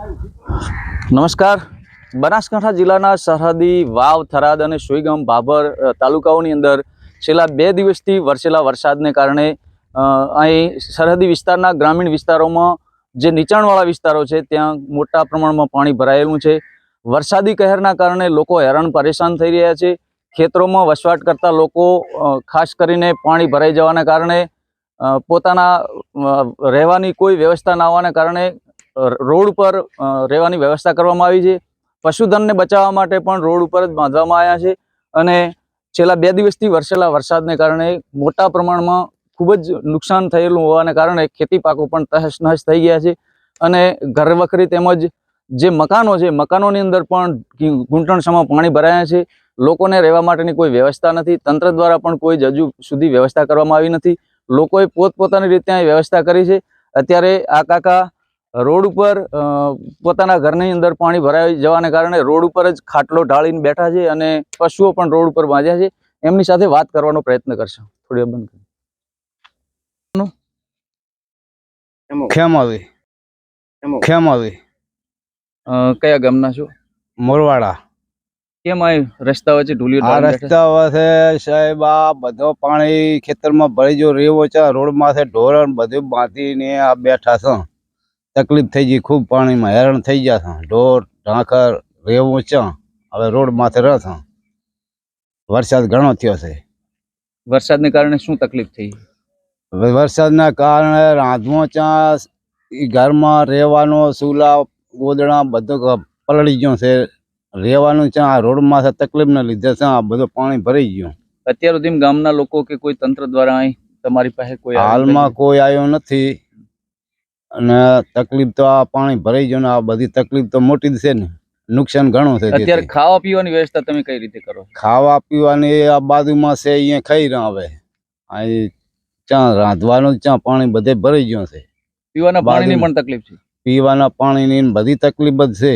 નમસ્કાર. બનાસકાંઠા જિલ્લાના સરહદી વાવ, થરાદ અને સુઈગામ ભાભર તાલુકાઓની અંદર છેલ્લા બે દિવસથી વરસેલા વરસાદને કારણે અહીં સરહદી વિસ્તારના ગ્રામીણ વિસ્તારોમાં જે નીચાણવાળા વિસ્તારો છે, ત્યાં મોટા પ્રમાણમાં પાણી ભરાયેલું છે. વરસાદી કહેરના કારણે લોકો હેરાન પરેશાન થઈ રહ્યા છે. ખેતરોમાં વસવાટ કરતા લોકો ખાસ કરીને પાણી ભરાઈ જવાના કારણે પોતાના રહેવાની કોઈ વ્યવસ્થા ના હોવાના કારણે રોડ પર રહેવાની વ્યવસ્થા કરવામાં આવી છે. પશુધનને બચાવવા માટે પણ રોડ ઉપર જ બાંધવામાં આવ્યા છે અને છેલ્લા બે દિવસથી વરસેલા વરસાદને કારણે મોટા પ્રમાણમાં ખૂબ જ નુકસાન થયેલું હોવાને કારણે ખેતી પાકો પણ તહસ નહસ થઈ ગયા છે અને ઘર વખરી તેમજ જે મકાનો છે, મકાનોની અંદર પણ ઘૂંટણસામાં પાણી ભરાયા છે. લોકોને રહેવા માટેની કોઈ વ્યવસ્થા નથી. તંત્ર દ્વારા પણ કોઈ જ હજુ સુધી વ્યવસ્થા કરવામાં આવી નથી. લોકોએ પોતપોતાની રીતે વ્યવસ્થા કરી છે. અત્યારે આ કાકા રોડ ઉપર અ, પોતાના ઘરની અંદર પાણી ભરાઈ જવાને કારણે રોડ ઉપર જ ખાટલો ઢાળીને બેઠા છે અને પશુઓ પણ રોડ ઉપર બાંધ્યા છે. એમની સાથે વાત કરવાનો પ્રયત્ન કરશો. થોડી બંધ કરી. ખેમાવી. ખેમાવી. કયા ગામના છો? મોરવાડા. કેમ અહીં રસ્તા વચ્ચે ઢૂલી આ રસ્તા વચ્ચે સાહેબ આ બધો પાણી ખેતરમાં ભરી જો રેવો છે રોડ માથે ઢોરણ બધું બાંધીને આ બેઠા છે. તકલીફ થઈ ગઈ ખૂબ પાણીમાં હેરાન થઈ ગયા છે ઢોર ઢાંકર રેવું ઊંચા હવે રોડ માથે રહ છે વરસાદ ઘણો થયો છે. વરસાદને કારણે શું તકલીફ થઈ? વરસાદના કારણે રાંધવો ચા ઈ ઘરમાં રહેવાનો ચૂલા ગોદડા બધું પલળી ગયો છે. રહેવાનું ચા આ રોડમાં છે તકલીફને લીધે છે આ બધું પાણી ભરાઈ ગયું. અત્યાર સુધી ગામના લોકો કે કોઈ તંત્ર દ્વારા તમારી પાસે કોઈ હાલમાં કોઈ આવ્યો નથી. અને તકલીફ તો આ પાણી ભરાઈ ગયું ને આ બધી તકલીફ તો મોટી જ છે ને. નુકસાન ઘણું છે અત્યારે ખાવા પીવાની વ્યવસ્થા તમે કઈ રીતે કરો ખાવા પીવાની આ બાજુમાં છે અહીંયા ખાઈ રહ્યા હવે. અહીં ચા રાંધવાનું ચા પાણી બધે ભરાઈ ગયું છે. પીવાના પાણીની. પણ તકલીફ છે? પીવાના પાણીની બધી તકલીફ જ છે.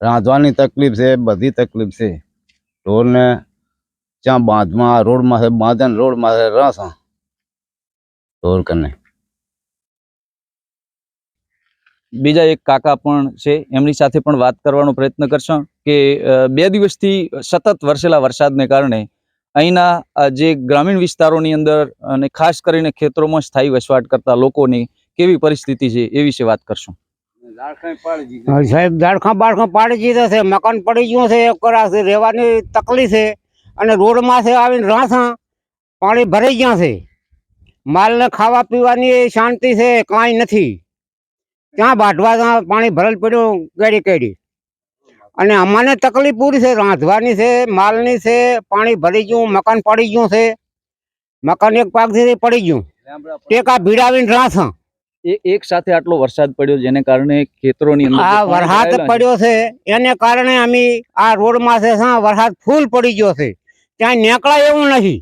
રાંધવાની તકલીફ છે બધી તકલીફ છે. ઢોરને ત્યાં બાંધમાં રોડમાં છે બાંધે ને રોડમાં છે રસ ઢોર કને. બીજા એક કાકા પણ છે એમની સાથે પણ વાત કરવાનો પ્રયત્ન કરશો કે બે દિવસથી સતત વરસેલા વરસાદને કારણે અહીંના જે ગ્રામીણ વિસ્તારોની અંદર અને ખાસ કરીને ખેતરોમાં સ્થાયી વસવાટ કરતા લોકોની કેવી પરિસ્થિતિ છે એ વિશે વાત કરશું. સાહેબ દાડખા બાળખા પાડી દીધા છે મકાન પડી ગયું છે રહેવાની તકલીફ છે અને રોડમાં છે આવીને રાસા પાણી ભરાઈ ગયા છે. માલને ખાવા પીવાની શાંતિ છે કાંઈ નથી. ત્યાં બાંધવા પાણી ભરેલ પડ્યું કેડી કેડી અને અમાને તકલીફ પૂરી છે રાંધવાની છે માલની છે પાણી ભરી ગયું મકાન પડી ગયું છે. મકાન એક પાકથી પડી ગયું. ટેકા ભીડાવીને રાંધા. એક સાથે આટલો વરસાદ પડ્યો જેને કારણે ખેતરોની અંદર આ વરસાદ પડ્યો છે એને કારણે અમે આ રોડમાં છે વરસાદ ફૂલ પડી ગયો છે. ત્યાં નીકળાય એવું નથી.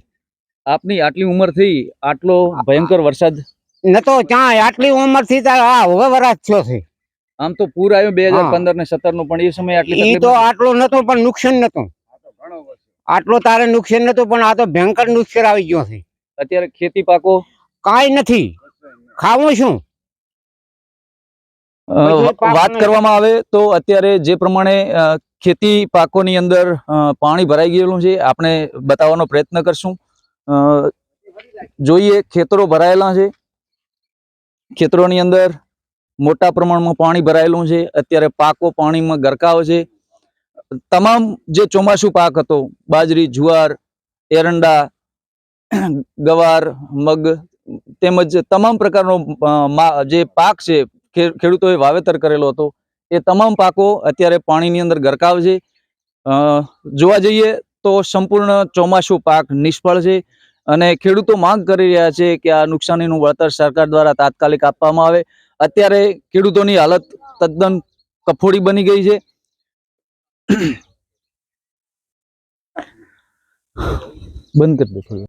આપની આટલી ઉંમર થઈ આટલો ભયંકર વરસાદ નતો ત્યાં આટલી ઉંમરથી આ હવે વરસાદ થયો છે. આમ તો પૂર આવ્યું બે હજાર પંદર ને સત્તરનું પણ એ સમય આટલી તો. આટલો નતો પણ નુકસાન નતું આટલો તારે નુકસાન નતું પણ આ તો ભયંકર નુકસાન આવી ગયો છે. અત્યારે ખેતી પાકો? કાંઈ નથી. ખાવું શું? વાત કરવામાં આવે તો અત્યારે જે પ્રમાણે ખેતી પાકોની અંદર પાણી ભરાઈ ગયેલું છે આપણે બતાવવાનો પ્રયત્ન કરશું. જોઈએ ખેતરો ભરાયેલા છે. ખેતરોની અંદર મોટા પ્રમાણમાં પાણી ભરાયેલું છે. અત્યારે પાકો પાણીમાં ગરકાવ છે. તમામ જે ચોમાસુ પાક હતો, બાજરી, જુવાર, એરંડા, ગવાર, મગ, તેમજ તમામ પ્રકારનો જે પાક છે ખેડૂતોએ વાવેતર કરેલો હતો, એ તમામ પાકો અત્યારે પાણીની અંદર ગરકાવ છે. જોવા જઈએ તો સંપૂર્ણ ચોમાસું પાક નિષ્ફળ છે. અને ખેડૂતો માંગ કરી રહ્યા છે કે આ નુકસાનીનું વળતર સરકાર દ્વારા તાત્કાલિક આપવામાં આવે. અત્યારે ખેડૂતોની હાલત તદ્દન કફોડી બની ગઈ છે. બંધ કરી દો